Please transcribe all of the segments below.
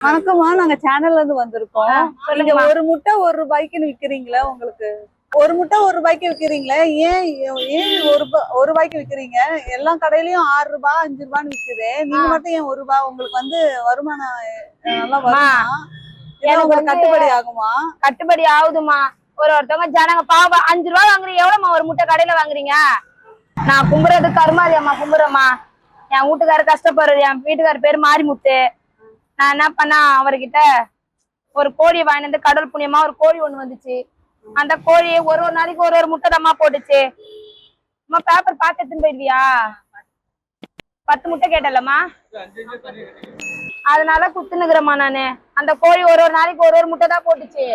வணக்கம்மா நாங்க சேனல்ல இருந்து வந்திருக்கோம். நீங்க. ஒரு முட்டை ஒரு ரூபாய்க்குன்னு விக்கிறீங்களா உங்களுக்கு? ஒரு முட்டை ஒரு ரூபாய்க்கு விக்கிறீங்களா? ஏன் ஏன் ஒரு ஒரு ரூபாய்க்கு விக்கிறீங்க? எல்லா கடையிலயும் ஆறு ரூபாய் அஞ்சு ரூபான்னு விக்குது. நீங்க. மட்டும் ஏன் ஒரு ரூபாய் உங்களுக்கு வந்து வருமானம் நல்லா வருமா? கட்டுப்படி ஆகுமா? கட்டுப்படி ஆகுதுமா ஒரு ஒருத்தவங்க ஜனங்க பாவம் அஞ்சு ரூபா வாங்குறீங்க. எவ்வளவுமா ஒரு முட்டை கடையில வாங்குறீங்க? நான் கும்புறது கருமாதி அம்மா கும்புறேம்மா. என் வீட்டுக்காரர் கஷ்டப்படுறது என் வீட்டுக்காரர் பேர் மாரிமுத்து. நான் என்ன பண்ணா அவர்கிட்ட ஒரு கோழியை வாங்கிட்டு வந்து கடல் புண்ணியமா ஒரு கோழி ஒண்ணு வந்துச்சு. அந்த கோழியை ஒரு ஒரு நாளைக்கு ஒரு ஒரு முட்டை தம்மா போட்டுச்சு. அம்மா பேப்பர் பார்த்து எடுத்துன்னு போயிடுவியா? பத்து முட்டை கேட்டலம்மா. அதனால குத்துனுக்குறேம்மா நானு. அந்த கோழி ஒரு ஒரு நாளைக்கு ஒரு ஒரு முட்டை தான் போட்டுச்சு.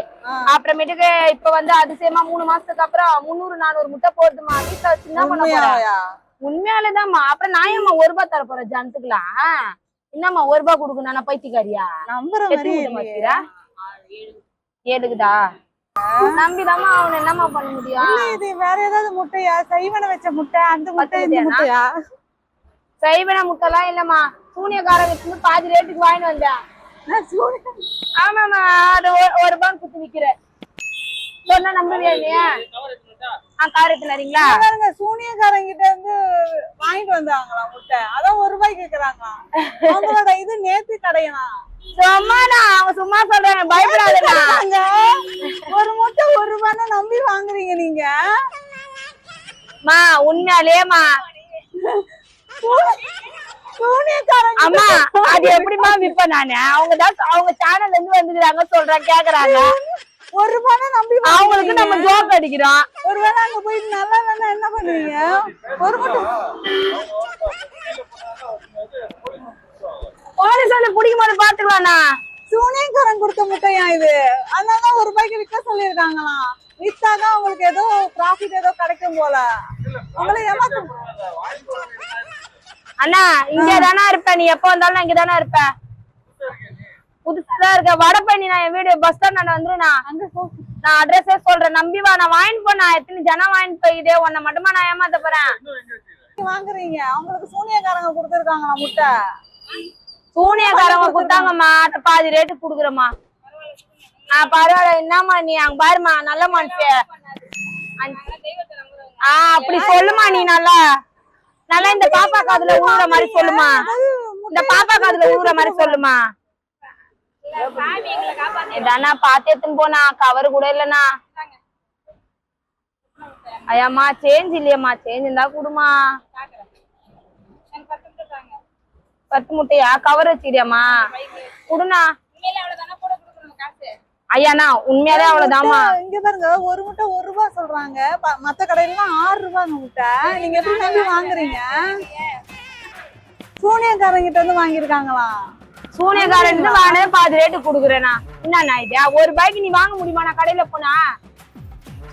அப்புறமேட்டுக்கு இப்ப வந்து அதிசயமா மூணு மாசத்துக்கு அப்புறம் முந்நூறு நானூறு முட்டை போடுதுமா வீட்டுல வச்சு என்ன பண்ண? உண்மையாலேதாம்மா. அப்புறம் நான் ஏம்மா ஒரு ரூபாய் தர போறேன் ஜனத்துக்குலாம் என்னம்மா ஒரு ரூபாய் கொடுக்கணும் நான் பைத்தியக்காரியா? நம்புற மாதிரி ஏழுக்குதா நம்பிதாம்மா அவன் என்னம்மா பண்ண முடியும்? இது வேற ஏதாவது முட்டையா? சைவனை வச்ச முட்டை அந்த முட்டை இந்த? முட்டையா? சைவன முட்டைலாம் இல்லம்மா. சூனியக்காரங்க இருந்து பாதி ரேட்டுக்கு வாங்கிட்டு வந்தேன் ஆமாம்மா அது ஒரு- ரூபாய் குத்து விக்கிறேன் சொன்னா நம்புவியா இல்லையா? கார் எடுத்துனாரீங்களா? பாருங்க சூனியக்காரங்கிட்ட இருந்து வாங்கிட்டு வந்தாங்களா முட்டை அதான் ஒரு ரூபாய் கேக்குறாங்களாம். அவங்களோட இது நேத்து கடையனா? சும்மாண்ணா அவங்க சும்மா சொல்றாங்க ஒரு முட்டை ஒரு ரூபாய் நம்பி வாங்குறீங்க நீங்க. மா உண்மையாலேமா சூனியக்காரங்க அம்மா அது எப்படிமா விப்ப நானு? அவங்க தான் அவங்க சேனல்ல இருந்து வந்துக்கிறாங்க சொல்றாங்க கேக்குறாங்க. ஒரு ரூபாய் நம்பி அவங்களுக்கு நம்ம ஜோக் அடிக்கிறோம். ஒருவேளை அங்க போயிட்டு நல்லா வேணா என்ன பண்ணுவீங்க? ஒரு முட்டை போலீஸ் வந்து பிடிக்க மாட்டேன் பாத்துக்கலாம்ண்ணா சூனியக்காரன் கொடுத்த முட்டையா இது? அதனால ஒரு ரூபாய்க்கு விற்க சொல்லியிருக்காங்களாம் வித்தாதான் உங்களுக்கு ஏதோ ப்ராஃபிட் ஏதோ கிடைக்கும் போல. உங்களை ஏமாத்து அண்ணா இங்க தானே இருப்ப. நீ எப்ப வந்தாலும் நான் இங்க தானே இருப்ப. புதுசா தான் இருக்க. வடபழனி நான் என் வீடு பஸ் ஸ்டாண்ட் வந்துருண்ணா. அங்க நான் அட்ரஸே சொல்றேன். நம்பி வா நான் வாங்கிட்டு போனா எத்தனை ஜனம் வாங்கிட்டு போயிதே உன்னை மட்டுமா நான் ஏமாத்த போறேன்? வாங்குறீங்க. அவங்களுக்கு சூனியக்காரங்க கொடுத்துருக்காங்களா முட்டை. சூனியக்காரங்க குத்தாங்கம்மா அட்ட பாதி ரேட்டு குடுக்குறேம்மா. ஆ பரவாயில்ல. என்னம்மா நீ? அங்க பாருமா நல்ல மனுஷ. ஆ அப்படி சொல்லுமா நீ நல்லா. நல்லா இந்த பாப்பா காதுல ஊற மாதிரி சொல்லுமா இந்த பாப்பா காதுல ஊற மாதிரி சொல்லுமா இதானா பாத்து எடுத்துன்னு போனா கவர் கூட இல்லண்ணா. ஐயாம்மா சேஞ்ச் இல்லையம்மா சேஞ்ச் இருந்தா குடுமா பத்து முட்டையா? கவர் வச்சுக்கிறியாம்மா குடுண்ணா. ஐயாண்ணா உண்மையாலே அவ்வளவுதாமா இங்க பாருங்க ஒரு முட்டை ஒரு ரூபா சொல்றாங்க. மத்த கடையில எல்லாம் ஆறு ரூபாங்க முட்டை. நீங்க எப்படி நம்பி வாங்குறீங்க? சூனியக்காரங்கிட்ட வந்து வாங்கிருக்காங்களா சூனியக்காரன் வாங்க பாதி ரேட்டு குடுக்குறேண்ணா என்னண்ணா இது? ஒரு ரூபாய்க்கு நீ வாங்க முடியுமா? நான் கடையில போனா?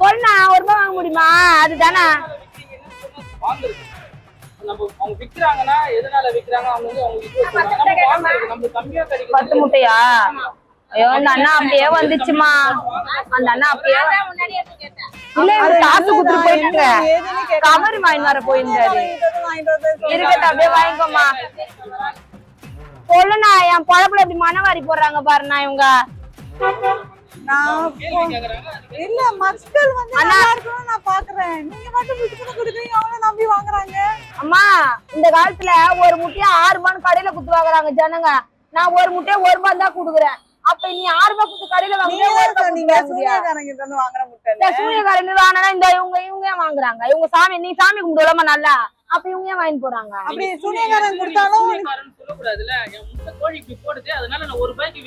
சொல்லுண்ணா ஒரு ரூபாய் வாங்க முடியுமா? அதுதானா? பத்து முட்டையா? ஐயோ அந்த அண்ணா அப்படியே வந்துச்சுமா? அந்த அண்ணா அப்படியே இல்ல காசு நல்லதா, போயிட்டு கவர் வாங்கி வர போயிருந்தாரு. இருக்கட்டும் அப்படியே வாங்கிக்கோமா சொல்லுண்ணா என் பொழப்புல இப்படி மனவாரி போடுறாங்க பாருண்ணா இவங்க. இல்ல மக்கள் வந்து நல்லா நான் பாக்குறேன். நீங்க மட்டும் விட்டுட்டு கொடுக்குறீங்க அவங்கள நம்பி வாங்குறாங்க. அம்மா இந்த காலத்துல ஒரு முட்டையா ஆறு ரூபான்னு கடையில குத்து வாங்குறாங்க ஜனங்க. நான் ஒரு முட்டையை ஒரு ரூபாய் தான் குடுக்குறேன். அப்ப நீ ஆறு ரூபாய் குத்து கடையில நீங்க வாங்குறியா ஒரு தான் ரூபாய் சொன்னீங்க குத்து வாங்குறியா? சூனியக்காரங்கிட்ட இருந்து வாங்குற முட்டை இந்த சூரியகாரன் வாங்கினா இந்த இவங்க இவங்க வாங்குறாங்க? இவங்க சாமி நீ சாமி கும்பிடுலாமா நல்லா. அப்ப இவங்க ஏன் வாங்கிட்டு போறாங்க? அப்படி சூனியக்காரன் கொடுத்தாலும்.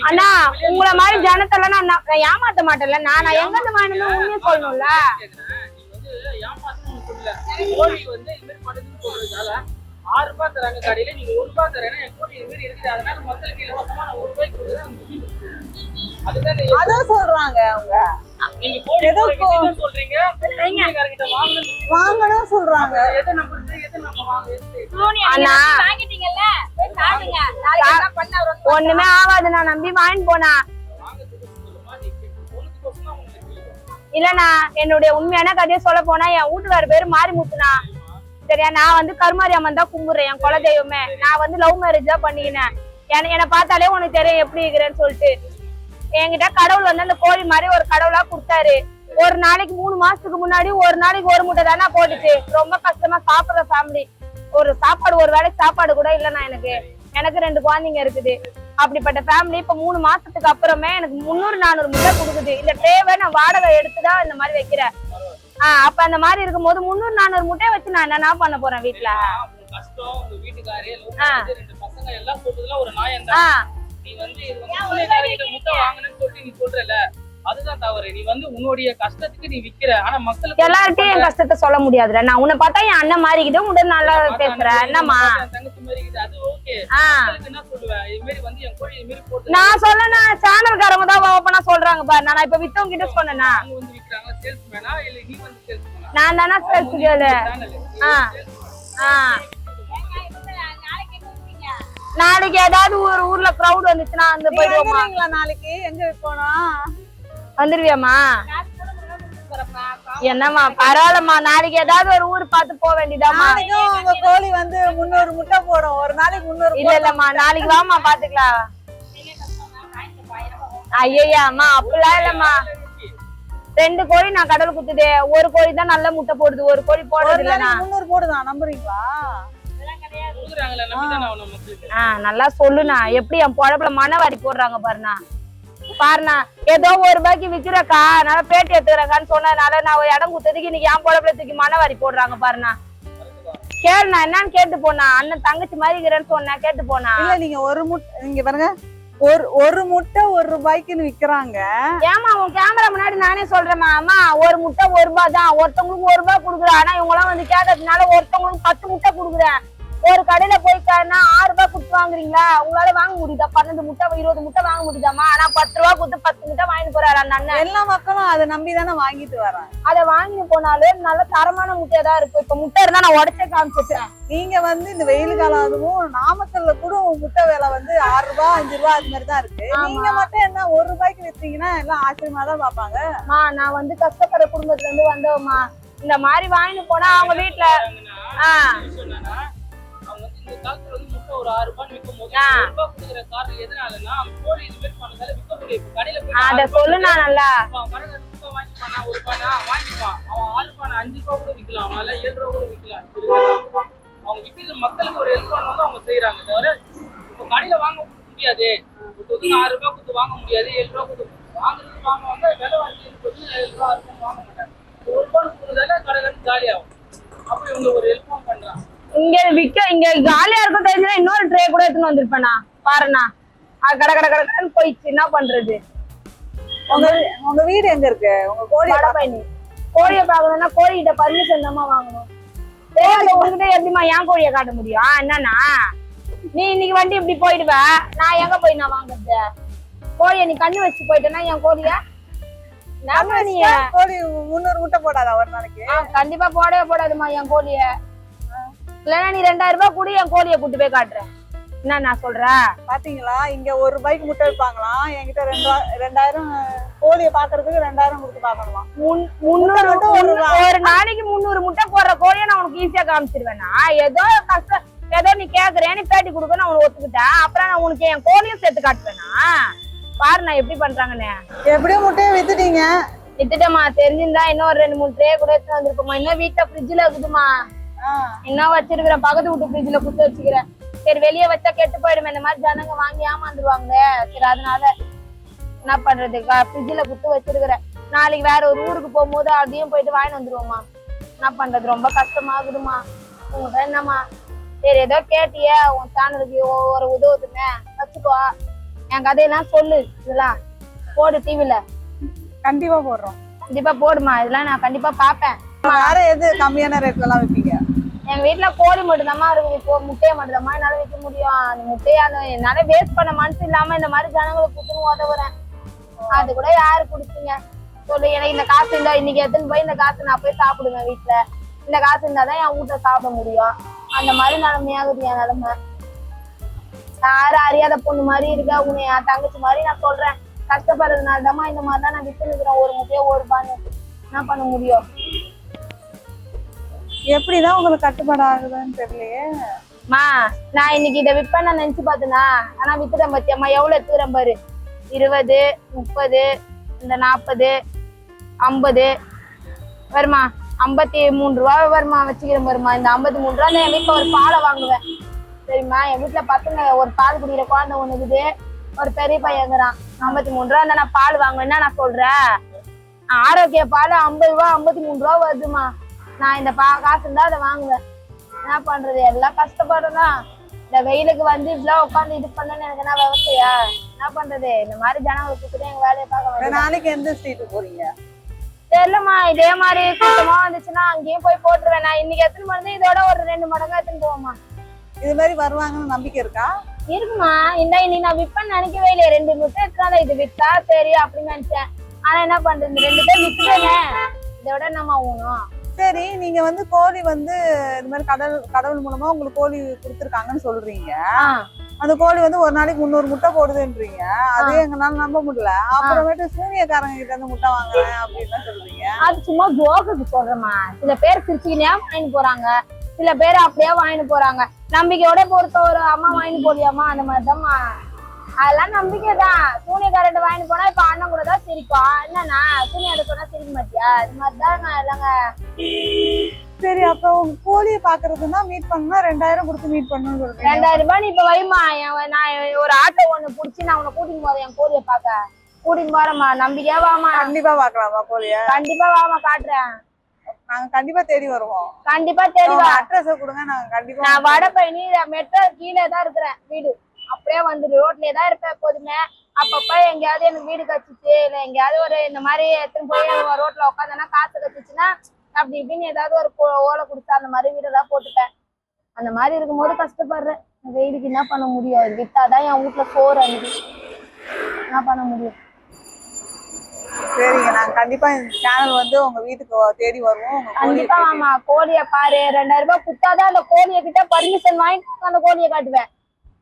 அண்ணா உங்கள மாதிரி ஜனத்தெல்லாம் நான் நான் ஏமாத்த மாட்டேன்ல. நான் நான் எங்க இருந்து வாங்கினு உண்மையை சொல்லணும்ல? ஆறு ரூபாய் தராங்க கடையில நீங்க ஒரு ரூபாய் தரேன்னா என் கோழி இது மாதிரி இருக்குது. அதனால மக்களுக்கு இலவசமா நான் ஒரு ரூபாய்க்கு கொடுக்குறேன். அதான் சொல்றாங்க அவங்க. நீங்க கோழி ஏதோ கோழி வித்துன்னு சொல்றீங்க. வாங்கணும் சொல்றாங்க. எதை நம்புறது? அண்ணா. ஒண்ணுமே ஆகாது நான் நம்பி வாங்கிட்டு போனா. இல்லண்ணா என்னுடைய உண்மையான கதையை சொல்ல போனா என் வீட்டுக்கார பேரு மாரிமுத்துனா சரியா நான் வந்து கருமாரி அம்மன் தான் கும்பிடுறேன் என் குலதெய்வமே. நான் வந்து லவ் மேரேஜ் தான் பண்ணிக்கினேன். என்னை பார்த்தாலே உனக்கு தெரியும் எப்படி இருக்கிறேன்னு சொல்லிட்டு. என்கிட்ட கடவுள் வந்து அந்த கோழி மாதிரி ஒரு கடவுளா கொடுத்தாரு. ஒரு நாளைக்கு மூணு மாசத்துக்கு முன்னாடி ஒரு நாளைக்கு ஒரு முட்டை தானே போட்டுச்சு. ரொம்ப கஷ்டமா சாப்பிடுற ஃபேமிலி ஒரு சாப்பாடு ஒரு வேளைக்கு சாப்பாடு கூட இல்லைண்ணா எனக்கு. எனக்கு ரெண்டு குழந்தைங்க இருக்குது. அப்படிப்பட்ட ஃபேமிலி இப்ப மூணு மாசத்துக்கு அப்புறமே எனக்கு முந்நூறு நானூறு முட்டை கொடுக்குது. இந்த ட்ரேவை நான் வாடகை எடுத்துதான் இந்த மாதிரி வைக்கிறேன். ஆஹ் அப்ப அந்த மாதிரி இருக்கும்போது முந்நூறு நானூறு முட்டையை வச்சு நான் என்னண்ணா பண்ண போறேன் வீட்டுல ஆஹ் நீ வந்து முட்டை வாங்கணும்னு சொல்லிட்டு நீ சொல்றல அதுதான் தவறு. நீ வந்து உன்னுடைய கஷ்டத்துக்கு நீ விக்கிற. ஆனா மக்களுக்கு எல்லார்ட்டையும் என் கஷ்டத்தை சொல்ல முடியாதுல நான் உன்னை பார்த்தா என் அண்ணன் மாறிக்கிட்டு உடனே நல்லா பேசுறேன். என்னம்மா என் தங்கச்சி மாதிரி இருக்குது, அது ஓகே என்ன சொல்லுவேன் இது மாதிரி வந்து என் கோழி இது மாதிரி போட்டு நான் சொல்லனா சேனல்காரங்க தான் ஓப்பனா சொல்றாங்க பாரு. நான் இப்ப வித்தவங்க கிட்ட சொன்னேனா? அவங்க வந்து விக்கிறாங்க சேல்ஸ்மேனா? இல்ல நீ வந்து சேல்ஸ்மேனா? நான் தானே சேல்ஸ் கேளு ஆ. ஆ. நாளைக்கு ஏதாவது ஒரு ஊர்ல கிரவுட் வந்துச்சுன்னா அந்த போயிடுவோமா நாளைக்கு? எங்க போனோம்? வந்துருவியாமா என்னம்மா பரவாயில்லம்மா. நாளைக்கு ஏதாவது ஒரு ஊர் பார்த்து போக வேண்டியதாம்மா. உங்க கோழி வந்து முந்நூறு முட்டை போடும். ஒரு நாளைக்கு முந்நூறு இல்ல இல்லம்மா நாளைக்கு வாமா பாத்துக்கலாம் ஐயா அம்மா அப்படிலாம் இல்லம்மா. ரெண்டு கோழி நான் கடல் குத்துது. ஒரு கோழி தான் நல்ல முட்டை போடுது. ஒரு கோழி போடுறது இல்லைண்ணா. நாளைக்கு முந்நூறு போடுதான் நம்புறீங்களா? நல்லா சொல்லுண்ணா. எப்படி என் பொழப்புல மனவாரி போடுறாங்க பாருண்ணா. பாருண்ணா ஏதோ ஒரு ரூபாய்க்கு விக்கிறக்கா நல்லா பேட்டி எடுத்துக்கிறேங்கான்னு சொன்னதுனால நான் இடம் குத்ததுக்கு இன்னைக்கு என் பொழப்புல தூக்கி மனவாரி போடுறாங்க பாருண்ணா. கேளுண்ணா என்னன்னு கேட்டு போனா அண்ணன் தங்கச்சி மாதிரி இருக்கிறேன்னு சொன்னேன் கேட்டு போனா இல்ல நீங்க ஒரு முட்டை நீங்க பாருங்க ஒரு ஒரு முட்டை ஒரு ரூபாய்க்குன்னு விக்கிறாங்க. ஏமா உன் கேமரா முன்னாடி நானே சொல்றேம்மா அம்மா ஒரு முட்டை ஒரு ரூபாய் தான். ஒருத்தவங்களுக்கு ஒரு ரூபாய் கொடுக்குறேன். ஆனா இவங்க எல்லாம் வந்து கேட்டதுனால ஒருத்தவங்களுக்கு பத்து முட்டை கொடுக்குறேன். ஒரு கடையில போயிட்டாருன்னா ஆறு ரூபாய் கொடுத்து வாங்குறீங்களா? உங்களால வாங்க முடியுதா? பன்னெண்டு முட்டை இருபது முட்டை வாங்க முடியுதாம்மா? ஆனா பத்து ரூபாய் கொடுத்து பத்து முட்டை வாங்கிட்டு போறாரு அந்த அண்ணன். எல்லா மக்களும் அதை நம்பி தானே வாங்கிட்டு வராங்க. அதை வாங்கிட்டு போனாலும் நல்ல தரமான முட்டையா தான் இருக்கும். இப்ப முட்டை இருந்தா நான் உடச்சே காமிச்சிட்டேன். நீங்க வந்து இந்த வெயில் காலம் அதுவும் நாமக்கல்ல கூட முட்டை விலை வந்து ஆறு ரூபாய் அஞ்சு ரூபாய் அது மாதிரி தான் இருக்கு. நீங்க மட்டும் என்ன ஒரு ரூபாய்க்கு வித்தீங்கன்னா எல்லாம் ஆச்சரியமா தான் பாப்பாங்க நான் வந்து கஷ்டப்படுற குடும்பத்துல இருந்து வந்தவம்மா. இந்த மாதிரி வாங்கிட்டு போனா அவங்க வீட்டுல ஆ. இந்த காலத்துல வந்து முட்டை ஒரு ஆறு ரூபாய் விற்கும் போது ரூபாய் கொடுக்குற காரணம் எதனாலன்னா கோழி இது மாதிரி பண்ணதால விற்க முடியும் இப்ப கடையில போய் அத நல்லா ரூபாய் வாங்கிப்பானா ஒரு ரூபாய்னா வாங்கிப்பான். அவன் ஆறு ரூபாய் அஞ்சு ரூபாய் கூட விற்கலாம் அவனால ஏழு ரூபாய் கூட விற்கலாம்? அவங்க விற்கிறது மக்களுக்கு ஒரு ஹெல்ப் பண்ணணும் அவங்க செய்யறாங்க தவிர இப்போ கடையில வாங்க முடியாது. தொகுதி ஆறு ரூபாய் கொடுத்து வாங்க முடியாது ஏழு ரூபாய் கொடுத்து வாங்குறது வாங்குவாங்க விலை வாங்கி ஏழு ஆறு வாங்க மாட்டாங்க. ஒரு ரூபாய் கொடுக்குறதால கடையில இருந்து காலி ஆகும். அப்போ இவங்க ஒரு ஹெல்ப்பும் பண்றாங்க. இங்க விக்க இங்க காலியா இருக்கும் தெரிஞ்சுனா இன்னொரு ட்ரே கூட எடுத்துன்னு வந்திருப்பேனா? பாருண்ணா. அது கட கட கடன்னு போயிடுச்சு. என்ன பண்றது? உங்க உங்க வீடு எங்க இருக்கு? உங்க கோழி பயணி கோழியை பார்க்கணும்னா கோழிகிட்ட பர்மிஷன் தாம்மா வாங்கணும். உங்ககிட்ட எப்படிம்மா என் கோழியை காட்ட முடியும்? ஆ, என்னண்ணா? நீ இன்னைக்கு வண்டி இப்படி போயிடுவ? நான் எங்க போய் நான் வாங்குறது? கோழியை நீ கண்ணு வச்சு போயிட்டேன்னா என் கோழிய? கோழி முந்நூறு முட்டை போடாதா ஒரு நாளைக்கு? கண்டிப்பா போடவே போடாதும்மா என் கோழிய. இல்லைன்னா நீ ரெண்டாயிரம் ரூபாய் கூட என் கோழியை கூட்டு போய் காட்டுறேன் என்ன நான் சொல்றேன் பாத்தீங்களா? இங்க ஒரு ரூபாய்க்கு முட்டை விற்பாங்களாம் என்கிட்ட ரெண்டு ரெண்டாயிரம் கோழியை பாக்குறதுக்கு ரெண்டாயிரம் கொடுத்து பாக்கணுமா முன்- முந்நூறு மட்டும் ஒரு நாளைக்கு முந்நூறு முட்டை போடுற கோழியை நான் உனக்கு ஈஸியா காமிச்சிருவேனா ஏதோ கஷ்டம் ஏதோ நீ கேக்குறேன் நீ பேட்டி கொடுக்க நான் உனக்கு ஒத்துக்கிட்டேன். அப்புறம் நான் உனக்கு என் கோழியும் சேர்த்து காட்டுவேனா பாரு நான் எப்படி பண்றாங்கன்னு. எப்படியும் முட்டையை வித்துட்டீங்க. வித்துட்டேம்மா. தெரிஞ்சிருந்தா இன்னும் ஒரு ரெண்டு மூணு ட்ரே கூட எடுத்து வந்திருப்போமா இன்னும் வீட்டுல ஃப்ரிட்ஜ்ல இருக்குதுமா ஆ. இன்னும் வச்சிருக்கிறேன் பக்கத்து வீட்டு ஃப்ரிட்ஜ்ல குத்து வச்சுக்கிறேன். சரி வெளியே வச்சா கெட்டு போயிடுமே. இந்த மாதிரி ஜனங்க வாங்கி ஏமாந்துருவாங்க சரி அதனால என்ன பண்றது? ஃப்ரிட்ஜ்ல குத்து வச்சிருக்கிறேன். நாளைக்கு வேற ஒரு ஊருக்கு போகும்போது அதையும் போயிட்டு வாங்கிட்டு வந்துருவோம்மா. என்ன பண்றது? ரொம்ப கஷ்டமாகுதுமா உங்ககிட்ட என்னம்மா? சரி ஏதோ கேட்டியே. உன் சேனலுக்கு ஒரு உதவுதுன்னு. வச்சுக்கோ. என் கதையெல்லாம் சொல்லு. இதெல்லாம். போடு டிவில கண்டிப்பா போடுறோம். கண்டிப்பா போடுமா இதெல்லாம் நான் கண்டிப்பா பாப்பேன் வேற எது கம்மியான ரேட்ல எல்லாம் விப்பீங்க? எங்க வீட்டுல கோழி மட்டும்தாம்மா இருக்குது இப்போ முட்டையை மட்டும்தாம்மா என்னால விற்க முடியும். அந்த முட்டையை அந்த என்னால வேஸ்ட் பண்ண மனசு இல்லாம இந்த மாதிரி ஜனங்களை புத்துன்னு உதவுறேன். அது கூட யாரு குடிச்சீங்க? சொல்லு எனக்கு இந்த காசு இருந்தா இன்னைக்கு எடுத்துன்னு போய் இந்த காசு நான் போய் சாப்பிடுவேன் வீட்டுல இந்த காசு இருந்தாதான் என் வீட்டை சாப்பிட முடியும். அந்த மாதிரி நிலைமையாகுது என் நிலைமை. யாரும் அறியாத பொண்ணு மாதிரி இருக்க உன்னை என் தங்கச்சி மாதிரி நான் சொல்றேன். கஷ்டப்படுறதுனால தாம்மா இந்த மாதிரிதான் நான் வித்து நிற்கிறேன் ஒரு முட்டையோ ஒரு பான்னு என்ன பண்ண முடியும்? எப்படிதான் உங்களுக்கு கட்டுப்பாடு ஆகுதுன்னு தெரியலையே. மா நான் இன்னைக்கு இதை விற்பேன் நான் நினைச்சு பார்த்தேனா? ஆனா வித்துட்டேன் பத்தியம்மா எவ்வளவு எடுத்துக்கிறேன் பாரு. இருபது முப்பது இந்த நாற்பது ஐம்பது. வருமா ஐம்பத்தி மூணு ரூபா வருமா வச்சுக்கிறேன் வருமா இந்த ஐம்பத்தி மூணு ரூபா என் ஒரு பாலை வாங்குவேன். சரிம்மா என் வீட்டுல பசங்க ஒரு பால் குடிக்கிற குழந்தை ஒன்று இருக்குது. ஒரு பெரிய பையங்கிறான் ஐம்பத்தி மூணு ரூபா இருந்தா நான் பால் வாங்குவேன்னா நான் சொல்றேன். ஆரோக்கிய பால் ஐம்பது ரூபா ஐம்பத்தி மூணு ரூபா வருதுமா நான் இந்த பா காசு இருந்தா அதை வாங்குவேன். என்ன பண்றது? எல்லாம் கஷ்டப்படுறதா இந்த வெயிலுக்கு வந்து இப்படிலாம் உட்காந்து இது பண்ணணும்னு எனக்கு என்ன விவசாயா என்ன பண்றது? இந்த மாதிரி ஜனங்களை கூப்பிட்டு எங்க வேலையை பார்க்க வேண்டியது? நாளைக்கு எந்த ஸ்ட்ரீட் போறீங்க? தெரியலம்மா இதே மாதிரி கூட்டமா வந்துச்சுன்னா அங்கேயும் போய் போட்டுருவேன். நான் இன்னைக்கு எத்தனை மணி இதோட ஒரு ரெண்டு மடங்கா எடுத்துன்னு போவோமா இது மாதிரி வருவாங்கன்னு நம்பிக்கை இருக்கா? இருக்குமா இந்த இன்னைக்கு நான் விற்பேன்னு நினைக்கவே இல்லையே. ரெண்டு முட்டை எடுத்துனால இது வித்தா சரி அப்படின்னு நினைச்சேன். ஆனா என்ன பண்றது? ரெண்டு பேர் வித்துட்டேனே இதோட நம்ம ஊனும்? சரி நீங்க வந்து கோழி வந்து இந்த மாதிரி கடல் கடவுள் மூலமா உங்களுக்கு கோழி கொடுத்துருக்காங்கன்னு சொல்றீங்க. அந்த கோழி வந்து ஒரு நாளைக்கு முந்நூறு முட்டை போடுதுன்றீங்க. அது எங்களால நம்ப முடியல. அப்புறமேட்டு சூனியக்காரங்க கிட்ட இருந்து முட்டை வாங்குறேன் அப்படின்னு சொல்றீங்க. அது சும்மா ஜோக்குக்கு சொல்றேம்மா சில பேர் சிரிச்சுக்கினே வாங்கிட்டு போறாங்க. சில பேர் அப்படியே வாங்கிட்டு போறாங்க. நம்பிக்கையோட பொறுத்த ஒரு அம்மா வாங்கிட்டு போலியாம்மா அந்த மாதிரிதாம்மா. அதெல்லாம் நம்பிக்கை தான் சூனியக்காரர்கிட்ட வாங்கிட்டு போனா இப்ப அண்ணன் கூட தான் சிரிக்கும் என்னன்னா சூனியாட்ட சொன்னா சிரிக்க மாட்டியா? இது மாதிரிதாங்க இல்லைங்க சரி அப்ப உங்க கோழியை பாக்குறதுன்னா மீட் பண்ணா ரெண்டாயிரம் கொடுத்து மீட் பண்ணணும்னு சொல்றீங்க. ரெண்டாயிரம் ரூபாய் நீ இப்ப வைமா நான் ஒரு ஆட்டோ ஒண்ணு புடிச்சு நான் உன்னை கூட்டிட்டு போறேன் என் கோழியை பார்க்க. கூட்டிட்டு போறேம்மா நம்பிக்கையா வாமா கண்டிப்பா பாக்கலாமா கோழிய. கண்டிப்பா வாமா காட்டுறேன். நாங்க கண்டிப்பா தேடி வருவோம். கண்டிப்பா தெளிவா அட்ரஸ் கொடுங்க நாங்க கண்டிப்பா நான் வட பயணி மெட்ரோ கீழே தான் இருக்கிறேன் வீடு. அப்படியே வந்துட்டு ரோட்லயே தான் இருப்பேன் எப்போதுமே. அப்பப்ப எங்கேயாவது எனக்கு வீடு கச்சிச்சு இல்ல எங்கேயாவது ஒரு இந்த மாதிரி எடுத்துன்னு போய் ரோட்ல உட்காந்தேன்னா காசு கச்சிச்சுன்னா அப்படி இப்படின்னு ஏதாவது ஒரு ஓலை கொடுத்தா அந்த மாதிரி வீடெல்லாம் போட்டுப்பேன். அந்த மாதிரி இருக்கும்போது கஷ்டப்படுறேன். வெயிலுக்கு என்ன பண்ண முடியும்? வித்தாதான் என் வீட்டுல சோறு அன்னைக்கு. என்ன பண்ண முடியும்? சரிங்க. நாங்க கண்டிப்பா இந்த சேனல் வந்து உங்க வீட்டுக்கு தேடி வருவோம். கண்டிப்பா ஆமா கோழிய பாரு. ரெண்டாயிரம் ரூபாய் குத்தாதான் அந்த கோழிய கிட்ட பர்மிஷன் வாங்கிட்டு அந்த கோழியை காட்டுவேன்.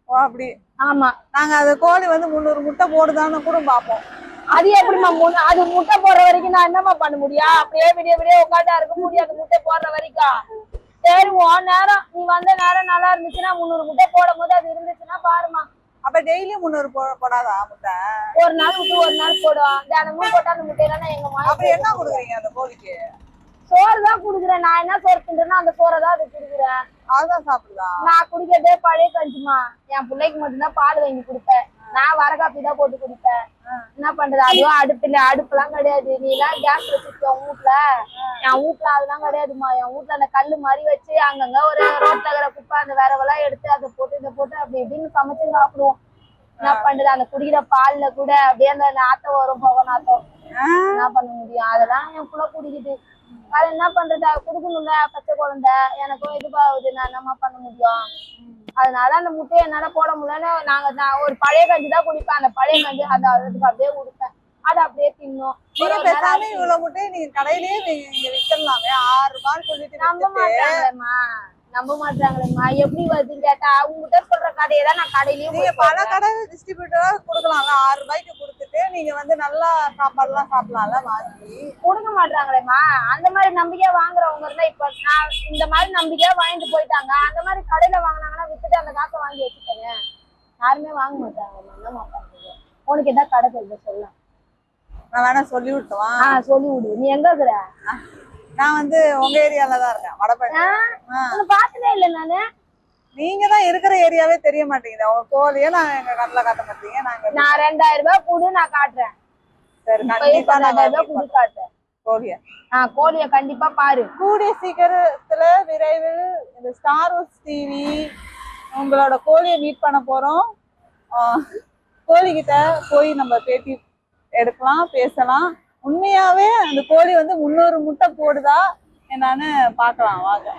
ஓ, அப்படி. ஆமா. நாங்க அந்த கோழி வந்து முந்நூறு முட்டை போடுதான்னு கூட பாப்போம். அது எப்படிம்மா முன்ன- அது முட்டை போடுற வரைக்கும் நான் என்னம்மா பண்ண முடியும் அப்படியே விடிய விடிய உட்காந்தா இருக்க முடியாது முட்டை போடுற வரைக்கும். சரி உன் நேரம். நீ வந்த நேரம் நல்லா இருந்துச்சுன்னா முந்நூறு முட்டை போடும் போது அது இருந்துச்சுன்னா பாருமா அப்ப டெய்லி முந்நூறு போடாதா முட்டை? ஒரு நாள் விட்டு ஒரு நாள் போடும் தினமும் போட்டா அந்த முட்டையெல்லாம் எங்க அப்படி என்ன கொடுக்குறீங்க அந்த கோழிக்கு? சோறு தான் குடுக்குறேன். நான் என்ன சோறு தின்றேன்னா அந்த சோறை தான் அது குடுக்குறேன். அதுதான் சாப்பிடுதா? நான் குடிக்கிறதே பழைய கஞ்சிமா என் பிள்ளைக்கு மட்டும்தான் பால் வாங்கி கொடுப்பேன். நான் வர காப்பி தான் போட்டு குடிப்பேன். என்ன பண்றது? அதுவும் அடுப்புல அடுப்புலாம் கிடையாது. நீ எல்லாம் கேஸ் வச்சிருக்க உன் வீட்ல. என் வீட்ல அதெல்லாம் கிடையாதுமா என் வீட்ல அந்த கல்லு மாதிரி வச்சு அங்கங்க ஒரு ரோட்ல இருக்கிற குப்பை அந்த விரவெல்லாம் எடுத்து அதை போட்டு இதை போட்டு அப்படி இப்படின்னு சமைச்சு சாப்பிடுவோம். என்ன பண்றது? அந்த குடிக்கிற பால்ல கூட அப்படியே அந்த நாத்தம் வரும் புகை நாத்தம். என்ன பண்ண முடியும்? அதெல்லாம் என் புள்ள குடிக்குது. அது என்ன பண்றது? குடுக்கணும்ல பச்சை குழந்தை. எனக்கும் இதுவாகுது. நான் என்னம்மா பண்ண முடியும்? அதனால அந்த முட்டையை என்னால போட முடியலன்னு நாங்க நான் ஒரு பழைய கஞ்சி தான் குடிப்பேன். அந்த பழைய கஞ்சி அதை அதுக்கு அப்படியே கொடுப்பேன். அதை அப்படியே தின்னும். நீங்க பேசாம இவ்வளவு முட்டையை நீங்க கடையிலேயே நீங்க வித்துடலாமே. ஆறு ரூபான்னு சொல்லிட்டு நம்ப வித்துட்டு மாட்டாங்களேம்மா நம்ப மாட்டாங்களேம்மா எப்படி வருதுன்னு கேட்டா அவங்ககிட்ட சொல்ற கடையை தான் நான் கடையிலயும் நீங்க பல. கடை டிஸ்ட்ரிபியூட்டரா கொடுக்கலாம்ல. ஆறு ரூபாய்க்கு கொடுத்துட்டு நீங்க வந்து நல்லா சாப்பாடுலாம் சாப்பிடலாம்ல வாங்கி கொடுக்க மாட்டாங்களேம்மா அந்த மாதிரி நம்பிக்கையா வாங்குறவங்க இருந்தா இப்ப நான் இந்த மாதிரி நம்பிக்கையா வாங்கிட்டு போயிட்டாங்க. அந்த மாதிரி கடையில வாங்கினாங்கன்னா வித்துட்டு அந்த காசை வாங்கி வச்சுக்கோங்க. யாருமே வாங்க மாட்டாங்கம்மா என்னம்மா பண்றது உனக்கு எதாவது கடை சொல்ல. நான் வேணா சொல்லி விட்டுவா ஆஹ் சொல்லி விடு நீ எங்க இருக்கிற? நான் வந்து உங்க ஏரியால தான் இருக்கேன். வடபழனி. பார்த்ததே இல்லை நானு. நீங்க தான் இருக்கிற ஏரியாவே தெரிய மாட்டேங்குது. உங்க கோழியே நான் எங்க கண்ணில் காட்ட மாட்டீங்க. நாங்க நான் ரெண்டாயிரம் ரூபாய் கொடு நான் காட்டுறேன். சரி கண்டிப்பா நான் கொடு காட்டுறேன் கோழிய ஆஹ் கோழிய கண்டிப்பா பாரு. கூடிய சீக்கிரத்துல விரைவில் இந்த ஸ்டார் டிவி உங்களோட கோழியை மீட் பண்ண போறோம். ஆஹ் கோழிகிட்ட போய் நம்ம பேட்டி எடுக்கலாம் பேசலாம். உண்மையாவே அந்த கோழி வந்து முன்னூறு முட்டை போடுதா? என்னன்னு பார்க்கலாம் வாங்க.